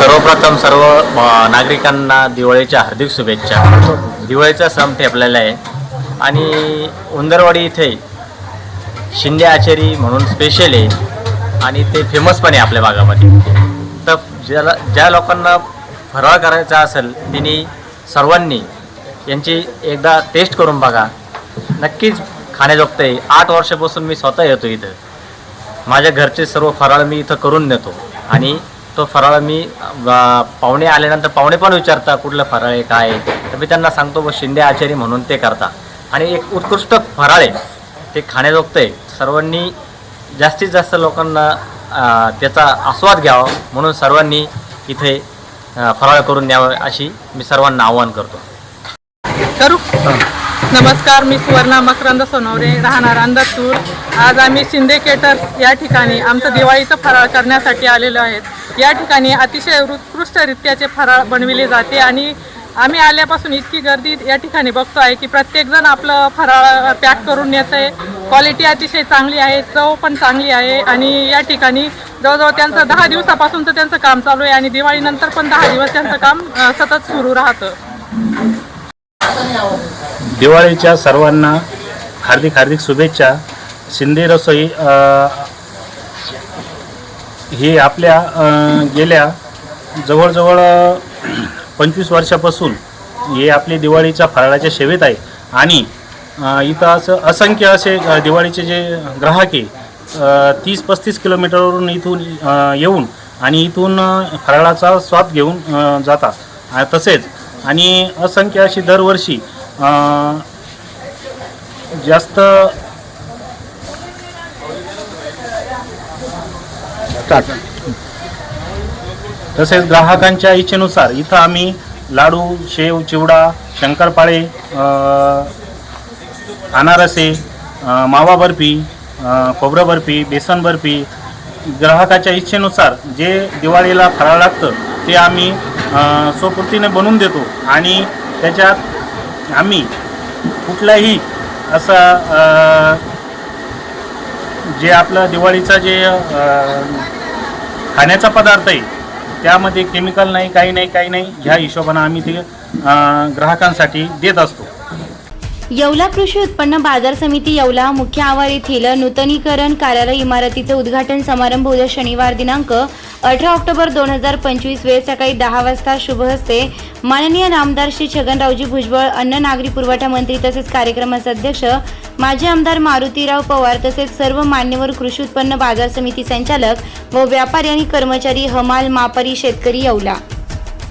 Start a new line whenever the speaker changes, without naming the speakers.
सर्वप्रथम सर्व नागरिकांना दिवाळीच्या हार्दिक शुभेच्छा. दिवाळीचा सण ठेपलेला आहे. आणि उंदरवाडी इथे शिंदे आचारी म्हणून स्पेशल आहे. आणि ते फेमस पण आहे आपल्या भागामध्ये. तर ज्याला ज्या लोकांना फराळ करायचा असेल त्यांनी सर्वांनी यांची एकदा टेस्ट करून बघा. नक्कीच खाण्याजोगतं आहे आठ वर्षापासून मी स्वतः येतो इथं. माझ्या घरचे सर्व फराळ मी इथं करून देतो आणि तो फराळ मी अ, पाहुणे आल्यानंतर पाहुणे पण विचारता कुठलं फराळ आहे काय आहे? तर मी त्यांना सांगतो ब शिंदे आचारी म्हणून ते करता. आणि एक उत्कृष्ट फराळ आहे ते खाण्याजोगतं आहे सर्वांनी जास्तीत जास्त लोकांना अ, त्याचा आस्वाद घ्यावा. म्हणून सर्वांनी इथे अ, फराळ करून न्यावं अशी मी सर्वांना आवाहन करतो.
करू? नमस्कार मी सुवर्णा मकरंद सोनवरे राहणार अंदरसूर आज आम्ही शिंदे केटर्स या ठिकाणी आमचं दिवाळीचं फराळ करण्यासाठी आलेलो आहेत. या ठिकाणी अतिशय उत्कृष्टरित्याचे फराळ बनविले जाते आणि आम्ही आल्यापासून इतकी गर्दी या ठिकाणी बघतो आहे की प्रत्येकजण आपलं फराळ पॅक करून येतं आहे क्वालिटी अतिशय चांगली आहे चव पण चांगली आहे आणि या ठिकाणी जवळजवळ त्यांचं दहा दिवसापासूनचं त्यांचं काम चालू आहे आणि दिवाळीनंतर पण दहा दिवस त्यांचं काम सतत सुरू राहतं.
दिवाळीच्या सर्वांना हार्दिक हार्दिक शुभेच्छा. शिंदे रसोई हे ही आपल्या गेल्या जवळजवळ पंचवीस वर्षापासून हे आपले दिवाळीच्या फराळाच्या सेवेत आहे. आणि इथं असं असंख्य असे दिवाळीचे जे ग्राहक आहे तीस पस्तीस किलोमीटरवरून इथून येऊन आणि इथून फराळाचा स्वाद घेऊन जातात. तसेच आणि असंख्य अशी दरवर्षी अ, जास्त तसेच ग्राहकांच्या इच्छेनुसार इथं आम्ही लाडू शेव चिवडा शंकरपाळे अनारसे मावा बर्फी खोबरं बर्फी बेसन बर्फी ग्राहकाच्या इच्छेनुसार जे दिवाळीला फराळ लागतं ते आम्ही स्वकृतीने बनवून देतो. आणि त्याच्यात आम्ही कुठलाही असा जे आपलं दिवाळीचा जे खाण्याचा पदार्थ आहे त्यामध्ये केमिकल नाही काही नाही काही नाही ह्या हिशोबानं आम्ही ते ग्राहकांसाठी देत असतो.
येवला कृषी उत्पन्न बाजार समिती येवला मुख्य आवार येथील नूतनीकरण कार्यालय इमारतीचे उद्घाटन समारंभ उद्या शनिवार दिनांक अठरा ऑक्टोबर दोन हजार पंचवीस वेळ सकाळी दहा वाजता शुभ हस्ते. माननीय नामदार श्री छगनरावजी भुजबळ अन्न नागरी पुरवठा मंत्री तसेच कार्यक्रमाचे अध्यक्ष माजी आमदार मारुतीराव पवार तसेच सर्व मान्यवर कृषी उत्पन्न बाजार समिती संचालक व व्यापारी आणि कर्मचारी हमाल मापारी शेतकरी येवला.